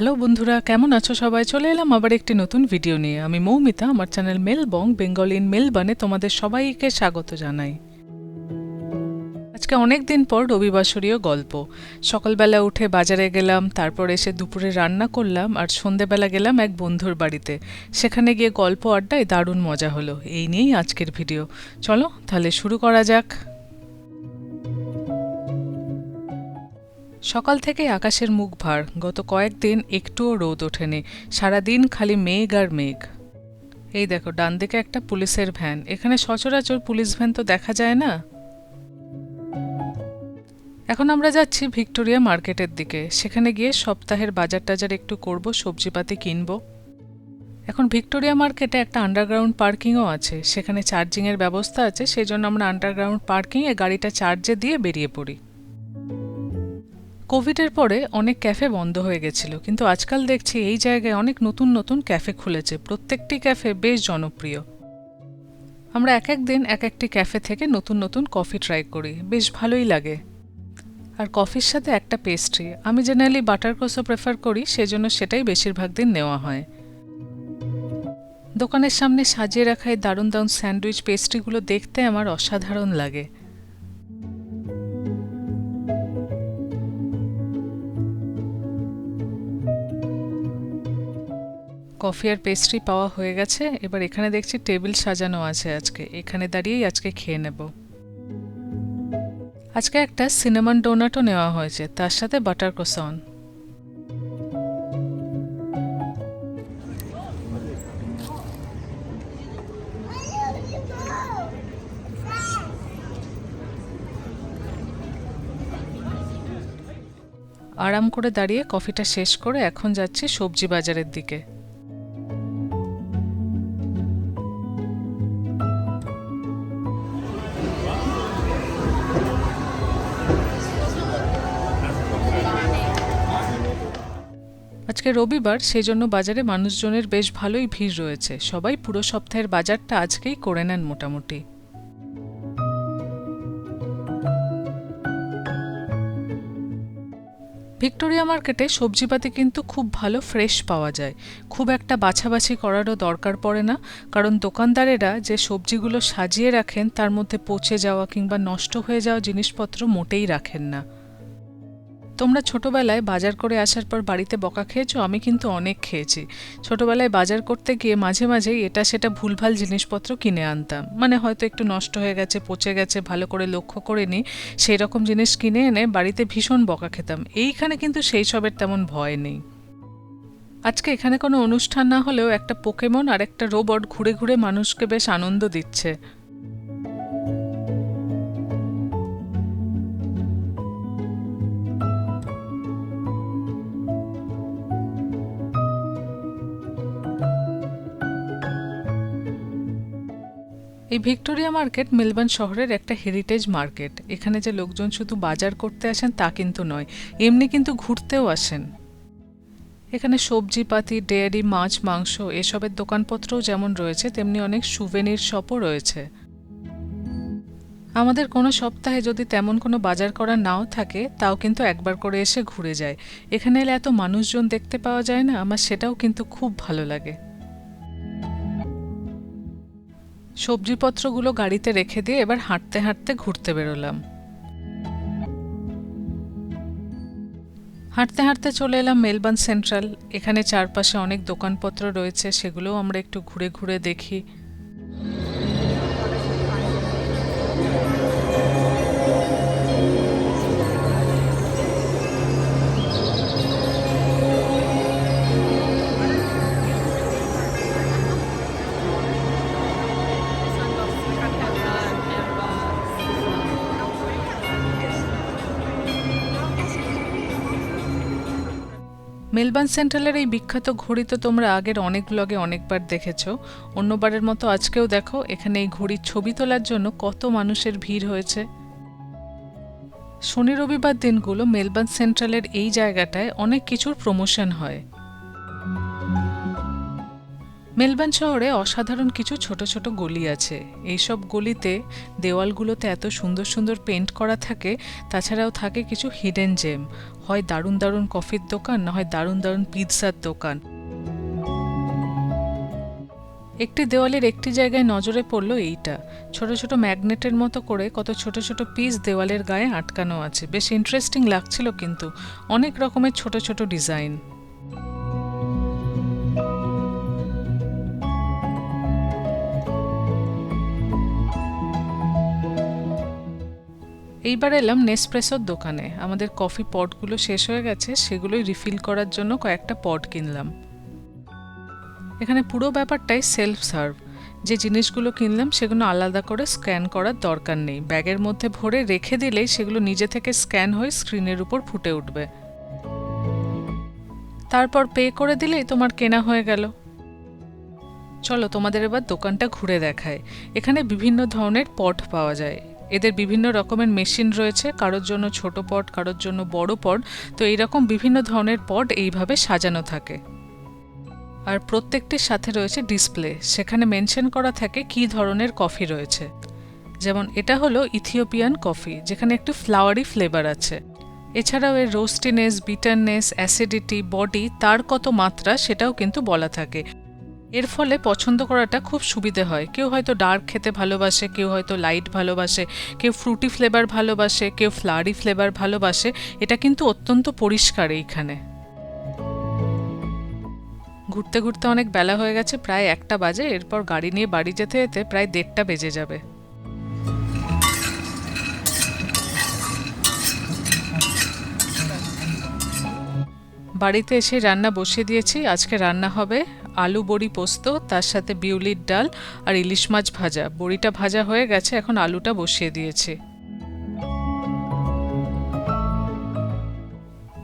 Hello বন্ধুরা, কেমন আছো সবাই? চলে এলাম আবার একটি নতুন ভিডিও নিয়ে। আমি মৌমিতা, আমার চ্যানেল মেলবং বেঙ্গল ইন মেলবানে তোমাদের সবাইকে স্বাগত জানাই। আজকে অনেক দিন পর রবিবাসরীয় গল্প। সকালবেলা উঠে বাজারে গেলাম, তারপর এসে দুপুরে রান্না করলাম আর সন্ধেবেলা গেলাম এক বন্ধুর বাড়িতে। সেখানে গিয়ে গল্প আড্ডায় দারুণ মজা হলো। এই নিয়েই আজকের ভিডিও চলো, তাহলে শুরু করা যাক। সকাল থেকে আকাশের মুখ ভার। গত কয়েকদিন একটুও রোদ ওঠেনি। সারাদিন খালি মেঘ আর মেঘ। এই দেখো, ডান দিকে একটা পুলিশের ভ্যান। এখানে সচরাচর পুলিশ ভ্যান তো দেখা যায় না? এখন আমরা যাচ্ছি ভিক্টোরিয়া মার্কেটের দিকে। সেখানে গিয়ে সপ্তাহের বাজার টাজার একটু করব, সবজিপাতি কিনব। এখন ভিক্টোরিয়া মার্কেটে একটা আন্ডারগ্রাউন্ড পার্কিংও আছে। সেখানে চার্জিংয়ের ব্যবস্থা আছে সেই জন্য আমরা আন্ডারগ্রাউন্ড পার্কিংয়ে গাড়িটা চার্জে দিয়ে বেরিয়ে পড়ি। কোভিডের পরে অনেক ক্যাফে বন্ধ হয়ে গেছিল, কিন্তু আজকাল দেখছি এই জায়গায় অনেক নতুন নতুন ক্যাফে খুলেছে। প্রত্যেকটি ক্যাফে বেশ জনপ্রিয়। আমরা এক এক দিন এক একটি ক্যাফে থেকে নতুন নতুন কফি ট্রাই করি। বেশ ভালোই লাগে। আর কফির সাথে একটা পেস্ট্রি। আমি জেনারেলি বাটার ক্রোসও প্রেফার করি, সেজন্য সেটাই বেশিরভাগ দিন নেওয়া হয়। দোকানের সামনে সাজিয়ে রাখা এই দারুণ দারুণ স্যান্ডউইচ পেস্ট্রিগুলো দেখতে আমার অসাধারণ লাগে। কফি আর পেস্ট্রি পাওয়া হয়ে গেছে। এবার এখানে দেখছি টেবিল সাজানো আছে আজকে। এখানে দাঁড়িয়েই আজকে খেয়ে নেব। আজকে একটা সিনেমান ডোনাটও নেওয়া হয়েছে। তার সাথে বাটার ক্রোসন আরাম করে দাঁড়িয়ে কফিটা শেষ করে এখন যাচ্ছি সবজি বাজারের দিকে। আজকে রবিবার সেই জন্য বাজারে মানুষজনের বেশ ভালোই ভিড় রয়েছে। সবাই পুরো সপ্তাহের বাজারটা আজকেই করে নেন মোটামুটি। ভিক্টোরিয়া মার্কেটে সবজিপাতি কিন্তু খুব ভালো ফ্রেশ পাওয়া যায়। খুব একটা বাছাবাছি করারও দরকার পড়ে না, কারণ দোকানদারেরা যে সবজিগুলো সাজিয়ে রাখেন, তার মধ্যে পচে যাওয়া কিংবা নষ্ট হয়ে যাওয়া জিনিসপত্র মোটেই রাখেন না। তোমরা ছোটবেলায় বাজার করে আসার পর বাড়িতে বকা খেয়েছো? আমি কিন্তু অনেক খেয়েছি। ছোটবেলায় বাজার করতে গিয়ে মাঝে মাঝেই এটা সেটা ভুলভাল জিনিসপত্র কিনে আনতাম। মানে হয়তো একটু নষ্ট হয়ে গেছে, পচে গেছে, ভালো করে লক্ষ্য করে নিই সেই রকম জিনিস কিনে এনে বাড়িতে ভীষণ বকা খেতাম। এইখানে কিন্তু সেই সবের তেমন ভয় নেই। আজকে এখানে কোনো অনুষ্ঠান না হলেও একটা পোকেমন আর একটা রোবট ঘুরে ঘুরে মানুষকে বেশ আনন্দ দিচ্ছে। এই ভিক্টোরিয়া মার্কেট মেলবার্ন শহরের একটা হেরিটেজ মার্কেট। এখানে যে লোকজন শুধু বাজার করতে আসেন তা কিন্তু নয়, এমনি কিন্তু ঘুরতেও আসেন। এখানে সবজিপাতি, ডেয়ারি, মাছ, মাংস, এসবের দোকানপত্রও যেমন রয়েছে, তেমনি অনেক সুভেনির শপও রয়েছে। আমাদের কোনো সপ্তাহে যদি তেমন কোনো বাজার করা নাও থাকে, তাও কিন্তু একবার করে এসে ঘুরে যায়। এখানে এলে এত মানুষজন দেখতে পাওয়া যায় না, আমার সেটাও কিন্তু খুব ভালো লাগে। সবজিপত্রগুলো গাড়িতে রেখে দিয়ে এবার হাঁটতে হাঁটতে ঘুরতে বেরোলাম। হাঁটতে হাঁটতে চলে এলাম মেলবার্ন সেন্ট্রাল। এখানে চারপাশে অনেক দোকানপত্র রয়েছে, সেগুলোও আমরা একটু ঘুরে ঘুরে দেখি। মেলবার্ন সেন্ট্রালের এই বিখ্যাত ঘড়ি তো তোমরা আগের অনেক ব্লগে অনেকবার দেখেছ। অন্যবারের মতো আজকেও দেখো, এখানে এই ঘড়ির ছবি তোলার জন্য কত মানুষের ভিড় হয়েছে। শনি রবিবার দিনগুলো মেলবার্ন সেন্ট্রালের এই জায়গাটায় অনেক কিছুর প্রমোশন হয়। মেলবার্ন শহরে অসাধারণ কিছু ছোট ছোট গলি আছে। এইসব গলিতে দেওয়ালগুলোতে এত সুন্দর সুন্দর পেন্ট করা থাকে, তাছাড়াও থাকে কিছু হিডেন জেম হয় দারুণ দারুণ কফির দোকান, না হয় দারুণ দারুণ পিৎজার দোকান। একটি দেওয়ালের একটি জায়গায় নজরে পড়ল এইটা। ছোট ছোট ম্যাগনেটের মতো করে কত ছোট ছোট পিস দেওয়ালের গায়ে আটকানো আছে। বেশ ইন্টারেস্টিং লাগছিল কিন্তু। অনেক রকমের ছোট ছোট ডিজাইন এইবার এলাম নেসপ্রেসোর দোকানে। আমাদের কফি পটগুলো শেষ হয়ে গেছে, সেগুলোই রিফিল করার জন্য কয়েকটা পট কিনলাম। এখানে পুরো ব্যাপারটাই সেলফ সার্ভ যে জিনিসগুলো কিনলাম, সেগুলো আলাদা করে স্ক্যান করার দরকার নেই। ব্যাগের মধ্যে ভরে রেখে দিলেই সেগুলো নিজে থেকে স্ক্যান হয়ে স্ক্রিনের উপর ফুটে উঠবে। তারপর পে করে দিলেই তোমার কেনা হয়ে গেল। চলো তোমাদের এবার দোকানটা ঘুরে দেখায় এখানে বিভিন্ন ধরনের পট পাওয়া যায়। এদের বিভিন্ন রকমের মেশিন রয়েছে, কারোর জন্য ছোট পট, কারোর জন্য বড় পট। তো এইরকম বিভিন্ন ধরনের পট এইভাবে সাজানো থাকে। আর প্রত্যেকটির সাথে রয়েছে ডিসপ্লে। সেখানে মেনশন করা থাকে কী ধরনের কফি রয়েছে। যেমন এটা হলো ইথিওপিয়ান কফি, যেখানে একটু ফ্লাওয়ারি ফ্লেভার আছে। এছাড়াও এর রোস্টিনেস, বিটারনেস, অ্যাসিডিটি, বডি, তার কত মাত্রা সেটাও কিন্তু বলা থাকে। এর ফলে পছন্দ করাটা খুব সুবিধে হয়। কেউ হয়তো ডার্ক খেতে ভালোবাসে, কেউ হয়তো লাইট ভালোবাসে, কেউ ফ্রুটি ফ্লেভার ভালোবাসে, কেউ ফ্লারি ফ্লেভার ভালোবাসে। এটা কিন্তু অত্যন্ত পরিষ্কার এইখানে। ঘুরতে ঘুরতে অনেক বেলা হয়ে গেছে, প্রায় একটা বাজে। এরপর গাড়ি নিয়ে বাড়ি যেতে যেতে প্রায় দেড়টা বেজে যাবে। বাড়িতে এসে রান্না বসিয়ে দিয়েছি। আজকে রান্না হবে আলু বড়ি পোস্ত, তার সাথে বিউলির ডাল আর ইলিশ মাছ ভাজা। বড়িটা ভাজা হয়ে গেছে, এখন আলুটা বসিয়ে দিয়েছি।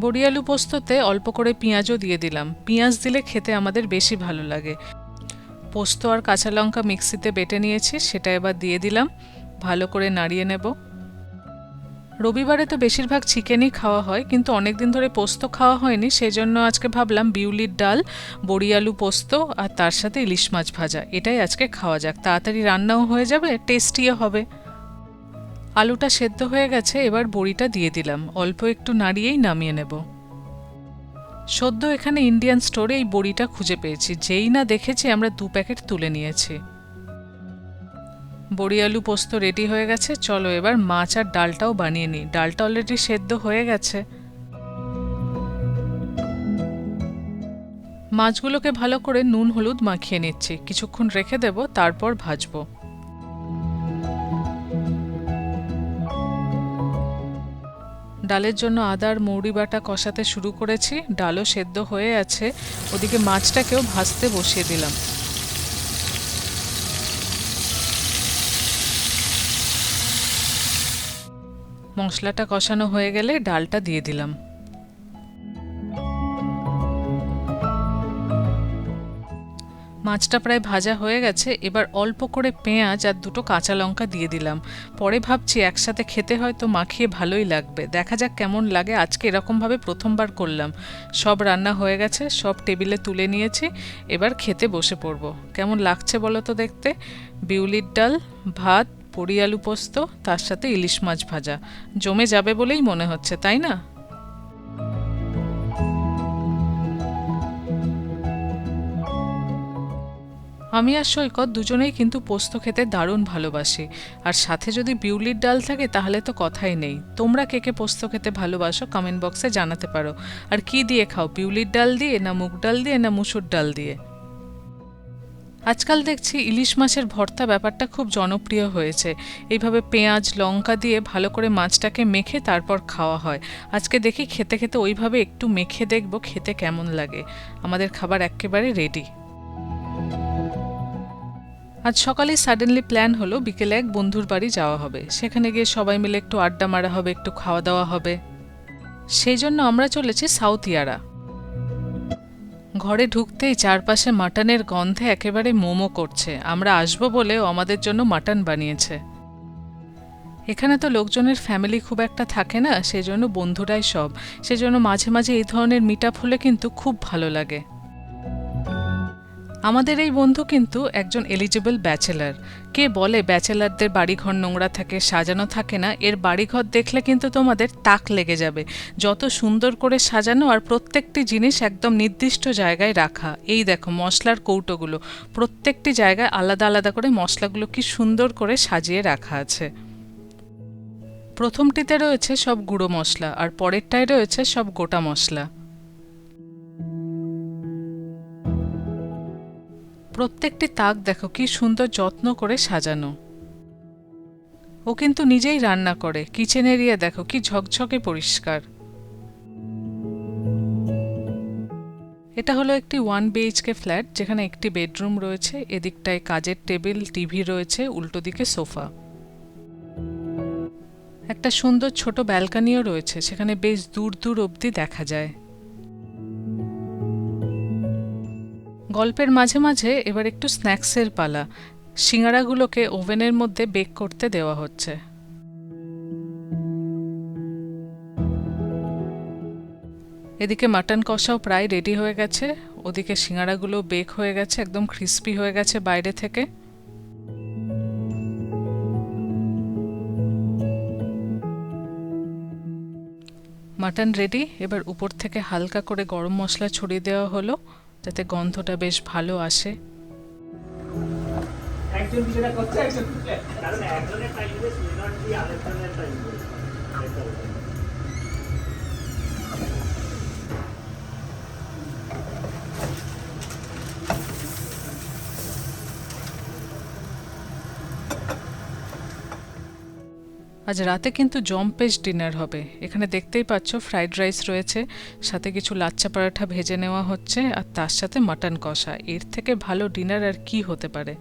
বড়ি আলু পোস্ততে অল্প করে পেঁয়াজও দিয়ে দিলাম। পেঁয়াজ দিলে খেতে আমাদের বেশি ভালো লাগে। পোস্ত আর কাঁচা লঙ্কা মিক্সিতে বেটে নিয়েছি, সেটা এবার দিয়ে দিলাম। ভালো করে নাড়িয়ে নেব। রবিবারে তো বেশিরভাগ চিকেনই খাওয়া হয়, কিন্তু অনেক দিন ধরে পোস্ত খাওয়া হয়নি, সেজন্য আজকে ভাবলাম বিউলির ডাল, বড়ি আলু পোস্ত আর তার সাথে ইলিশ মাছ ভাজা। এটাই আজকে খাওয়া যাক। তাড়াতাড়ি রান্নাও হয়ে যাবে, টেস্টিও হবে। আলুটা সেদ্ধ হয়ে গেছে, এবার বড়িটা দিয়ে দিলাম। অল্প একটু নাড়িয়েই নামিয়ে নেব। সদ্য এখানে ইন্ডিয়ান স্টোরে এই বড়িটা খুঁজে পেয়েছি। যেই না দেখেছি, আমরা দু প্যাকেট তুলে নিয়েছি। বড়ি আলু পোস্ত রেডি হয়ে গেছে, চলো এবার মাছ আর ডালটাও বানিয়ে নিই। ডালটা অলরেডি সেদ্ধ হয়ে গেছে। মাছগুলোকে ভালো করে নুন হলুদ মাখিয়ে নিচ্ছি। কিছুক্ষণ রেখে দেব, তারপর ভাজবো। ডালের জন্য আদার মৌরি বাটা কষাতে শুরু করেছি। ডালও সেদ্ধ হয়ে আছে। ওদিকে মাছটাকেও ভাজতে বসিয়ে দিলাম। মশলাটা কষানো হয়ে গেলে ডালটা দিয়ে দিলাম। মাছটা প্রায় ভাজা হয়ে গেছে, এবার অল্প করে পেঁয়াজ আর দুটো কাঁচা লঙ্কা দিয়ে দিলাম। পরে ভাবছি একসাথে খেতে হয়তো মাখিয়ে ভালোই লাগবে। দেখা যাক কেমন লাগে, আজকে এরকমভাবে প্রথমবার করলাম। সব রান্না হয়ে গেছে, সব টেবিলে তুলে নিয়েছি, এবার খেতে বসে পড়ব। কেমন লাগছে বলো তো দেখতে? বিউলির ডাল, ভাত পড়ি আলু পোস্ত, তার সাথে ইলিশ মাছ ভাজা। জমে যাবে বলেই মনে হচ্ছে, তাই না? আমি আর সৈকত দুজনেই কিন্তু পোস্ত খেতে দারুণ ভালোবাসি। আর সাথে যদি বিউলির ডাল থাকে, তাহলে তো কথাই নেই। তোমরা কে কে পোস্ত খেতে ভালোবাসো, কমেন্ট বক্সে জানাতে পারো। আর কি দিয়ে খাও, বিউলির ডাল দিয়ে, না মুগ ডাল দিয়ে, না মুসুর ডাল দিয়ে? আজকাল দেখছি ইলিশ মাছের ভর্তা ব্যাপারটা খুব জনপ্রিয় হয়েছে। এইভাবে পেঁয়াজ, লঙ্কা দিয়ে ভালো করে মাছটাকে মেখে তারপর খাওয়া হয়। আজকে দেখি খেতে খেতে ওইভাবে একটু মেখে দেখব খেতে কেমন লাগে। আমাদের খাবার একেবারে রেডি আজ সকালে সাডেনলি প্ল্যান হলো বিকেলে এক বন্ধুর বাড়ি যাওয়া হবে। সেখানে গিয়ে সবাই মিলে একটু আড্ডা মারা হবে, একটু খাওয়া দাওয়া হবে। সেই জন্য আমরা চলেছি সাউথ ইয়ারা। ঘরে ঢুকতেই চারপাশে মাটনের গন্ধে একেবারে মোমো করছে। আমরা আসব বলেও আমাদের জন্য মাটন বানিয়েছে। এখানে তো লোকজনের ফ্যামিলি খুব একটা থাকে না, সেজন্য বন্ধুরাই সব। সেজন্য মাঝে মাঝে এই ধরনের মিট হলে কিন্তু খুব ভালো লাগে। আমাদের এই বন্ধু কিন্তু একজন এলিজিবল ব্যাচেলার কে বলে ব্যাচেলারদের বাড়িঘর নোংরা থাকে, সাজানো থাকে না, এর বাড়িঘর দেখলে কিন্তু তোমাদের তাক লেগে যাবে। যত সুন্দর করে সাজানো আর প্রত্যেকটি জিনিস একদম নির্দিষ্ট জায়গায় রাখা। এই দেখো মশলার কৌটোগুলো। প্রত্যেকটি জায়গায় আলাদা আলাদা করে মশলাগুলো কি সুন্দর করে সাজিয়ে রাখা আছে। প্রথমটিতে রয়েছে সব গুঁড়ো মশলা আর পরেরটায় রয়েছে সব গোটা মশলা। প্রত্যেকটি তাক দেখো কি সুন্দর যত্ন করে সাজানো। ও কিন্তু নিজেই রান্না করে কিচেন এরিয়া দেখো কি ঝকঝকে পরিষ্কার। এটা হলো একটি ওয়ান বিএইচকে ফ্ল্যাট যেখানে একটি বেডরুম রয়েছে, এদিকটায় কাজের টেবিল টিভি রয়েছে, উল্টো দিকে সোফা। একটা সুন্দর ছোট ব্যালকানিও রয়েছে, সেখানে বেশ দূর দূর অবধি দেখা যায়। গল্পের মাঝে মাঝে এবার একটু স্ন্যাক্সের পালা। সিঙ্গারাগুলোকে ওভেনের মধ্যে বেক করতে দেওয়া হচ্ছে। এদিকে মাটন কষাও প্রায় রেডি হয়ে গেছে। ওদিকে সিঙ্গারাগুলো বেক হয়ে গেছে, একদম ক্রিস্পি হয়ে গেছে বাইরে থেকে। মাটন রেডি, এবার উপর থেকে হালকা করে গরম মশলা ছড়িয়ে দেওয়া হলো। যাতে গন্ধটা বেশ ভালো আসে। একজন যেটা করছে একজন কারণ একজনের টাইমে সুইনার দিয়ে আরেকজনের টাইমে আজ রাতে কিন্তু জম্পেশ ডিনার হবে। এখানে দেখতেই পাচ্ছ ফ্রাইড রাইস রয়েছে, সাথে কিছু লাচ্চা পরাঠা ভেজে নেওয়া হচ্ছে, আর তার সাথে মাটন কষা। এর থেকে ভালো ডিনার আর কি হতে পারে?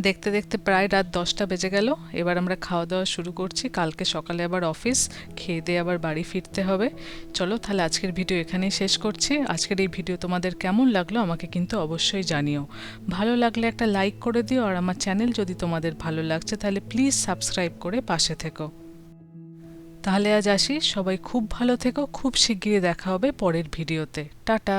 দেখতে দেখতে প্রায় রাত দশটা বেজে গেল। এবার আমরা খাওয়া দাওয়া শুরু করছি। কালকে সকালে আবার অফিস, খেয়ে দিয়ে আবার বাড়ি ফিরতে হবে। চলো তাহলে আজকের ভিডিও এখানেই শেষ করছি। আজকের এই ভিডিও তোমাদের কেমন লাগল আমাকে কিন্তু অবশ্যই জানিও। ভালো লাগলে একটা লাইক করে দিও আর আমার চ্যানেল যদি তোমাদের ভালো লাগছে তাহলে প্লিজ সাবস্ক্রাইব করে পাশে থেকো। তাহলে আজ আসি। সবাই খুব ভালো থেকো। খুব শিগগিরই দেখা হবে পরের ভিডিওতে। টাটা।